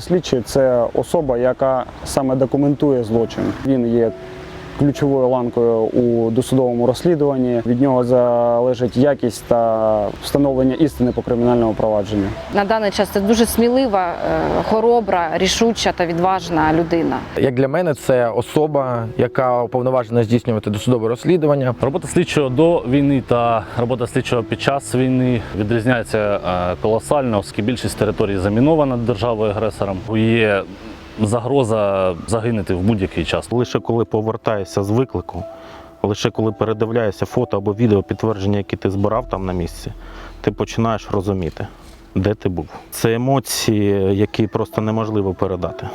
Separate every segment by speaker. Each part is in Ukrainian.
Speaker 1: Слідчий це особа, яка саме документує злочин. Він є ключовою ланкою у досудовому розслідуванні. Від нього залежить якість та встановлення істини по кримінальному провадженню.
Speaker 2: На даний час це дуже смілива, е, хоробра, рішуча та відважна людина.
Speaker 3: Як для мене, це особа, яка уповноважена здійснювати досудове розслідування.
Speaker 4: Робота слідчого до війни та робота слідчого під час війни відрізняється е, колосально, оскільки більшість територій замінована державою агресором. Є загроза загинути в будь-який час.
Speaker 5: Лише коли повертаєшся з виклику, лише коли передивляєшся фото або відео підтвердження, які ти збирав там на місці, ти починаєш розуміти, де ти був. Це емоції, які просто неможливо передати.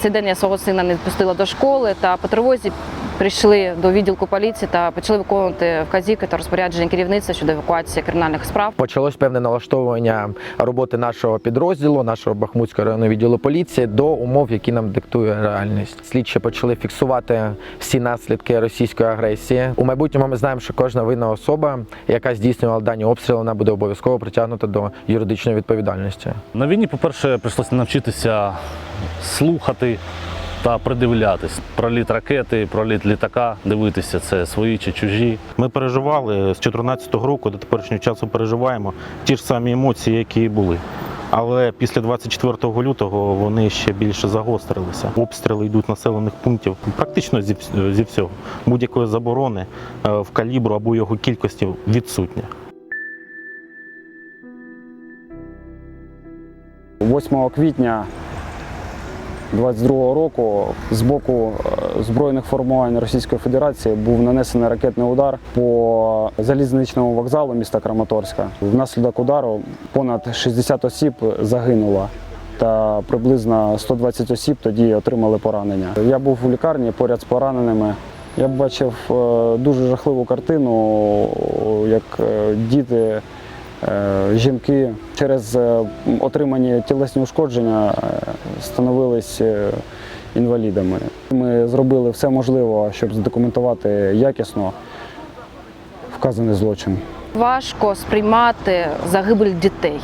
Speaker 2: Цей день я свого сина не відпустила до школи та по тривозі прийшли до відділку поліції та почали виконувати вказівки та розпорядження керівництва щодо евакуації кримінальних справ.
Speaker 3: Почалось певне налаштовування роботи нашого підрозділу, нашого Бахмутського районного відділу поліції до умов, які нам диктує реальність. Слідчі почали фіксувати всі наслідки російської агресії. У майбутньому ми знаємо, що кожна винна особа, яка здійснювала дані обстріли, вона буде обов'язково притягнута до юридичної відповідальності.
Speaker 4: На війні, по-перше, прийшлося навчитися слухати та придивлятись. Проліт ракети, проліт літака, дивитися, це свої чи чужі.
Speaker 5: Ми переживали з 2014 року до теперішнього часу переживаємо ті ж самі емоції, які і були. Але після 24 лютого вони ще більше загострилися. Обстріли йдуть населених пунктів практично зі, зі всього. Будь-якої заборони е, в калібру або його кількості відсутня.
Speaker 1: 8 квітня 22 року з боку е, збройних формувань Російської Федерації був нанесений ракетний удар по залізничному вокзалу міста Краматорська. Внаслідок удару понад 60 осіб загинуло. Та приблизно 120 осіб тоді отримали поранення. Я був у лікарні поряд з пораненими. Я бачив е, дуже жахливу картину, як е, діти Жінки через е, отримані тілесні ушкодження е, становились е, інвалідами. Ми зробили все можливе, щоб задокументувати якісно вказаний злочин.
Speaker 2: Важко сприймати загибель дітей.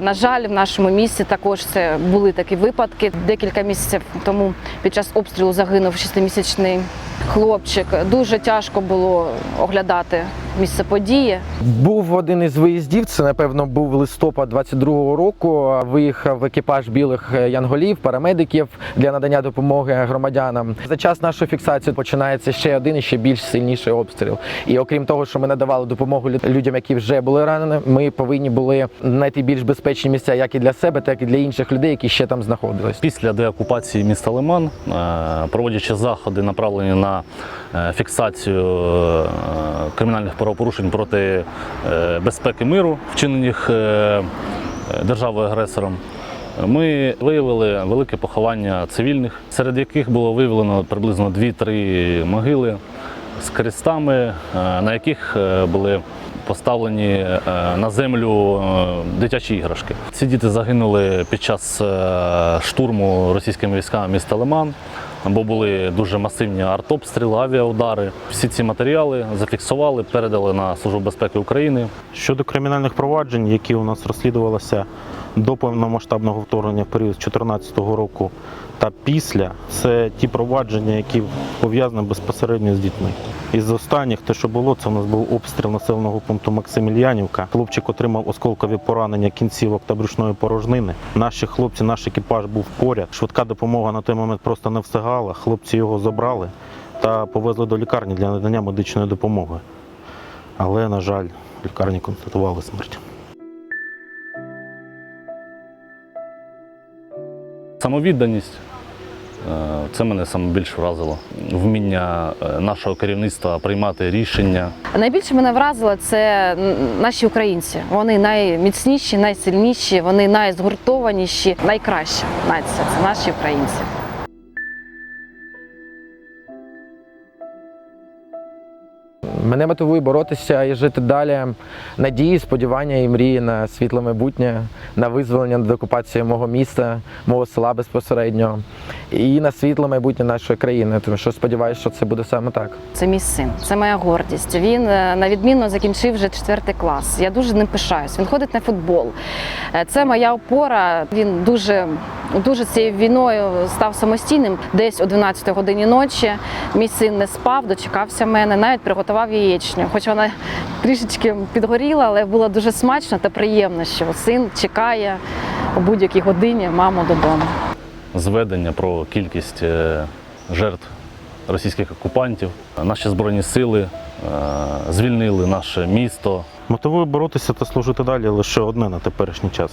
Speaker 2: На жаль, в нашому місті також це були такі випадки. Декілька місяців тому під час обстрілу загинув шестимісячний хлопчик. Дуже тяжко було оглядати місце події.
Speaker 3: Був один із виїздів. Це напевно був листопад 22-го року. Виїхав екіпаж білих янголів, парамедиків для надання допомоги громадянам. За час нашої фіксації починається ще один і ще більш сильніший обстріл. І окрім того, що ми надавали допомогу людям, які вже були ранені, ми повинні були знайти більш безпечні місця як і для себе, так і для інших людей, які ще там знаходились.
Speaker 4: Після деокупації міста Лиман, е, проводячи заходи, направлені на е, фіксацію е, кримінальних правопорушень проти е, безпеки миру, вчинених е, державою агресором. Ми виявили велике поховання цивільних, серед яких було виявлено приблизно 2-3 могили з крестами, е, на яких були поставлені на землю дитячі іграшки. Ці діти загинули під час штурму російськими військами міста Лиман, бо були дуже масивні артобстріли, авіаудари. Всі ці матеріали зафіксували, передали на Службу безпеки України.
Speaker 5: Щодо кримінальних проваджень, які у нас розслідувалися до повномасштабного вторгнення в період з 2014 року та після, це ті провадження, які пов'язані безпосередньо з дітьми. Із останніх, те, що було, це у нас був обстріл населеного пункту Максимільянівка. Хлопчик отримав осколкові поранення кінцівок та брюшної порожнини. Наші хлопці, наш екіпаж був поряд. Швидка допомога на той момент просто не встигала. Хлопці його забрали та повезли до лікарні для надання медичної допомоги. Але, на жаль, лікарні констатували смерть.
Speaker 4: Самовідданість це мене саме більше вразило. Вміння е, нашого керівництва приймати рішення.
Speaker 2: Найбільше мене вразило це наші українці. Вони найміцніші, найсильніші, вони найзгуртованіші, найкраща нація. Це наші українці.
Speaker 3: Мене мотивує боротися і жити далі. Надії, сподівання і мрії на світле майбутнє, на визволення на окупації мого міста, мого села безпосередньо, і на світле майбутнє нашої країни. Тому що сподіваюся, що це буде саме так.
Speaker 2: Це мій син, це моя гордість. Він е, на відмінно закінчив вже четвертий клас. Я дуже ним пишаюсь. Він ходить на футбол. Е, Це моя опора. Він дуже дуже цією війною став самостійним. Десь о 12 годині ночі мій син не спав, дочекався мене, навіть приготував яєчню. Хоч вона трішечки підгоріла, але було дуже смачно та приємно, що син чекає о будь-якій годині маму додому.
Speaker 4: зведення про кількість е, жертв російських окупантів. Наші збройні сили е, звільнили наше місто.
Speaker 5: Мотивує боротися та служити далі лише одне на теперішній час.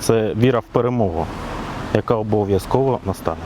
Speaker 5: Це віра в перемогу, яка обов'язково настане.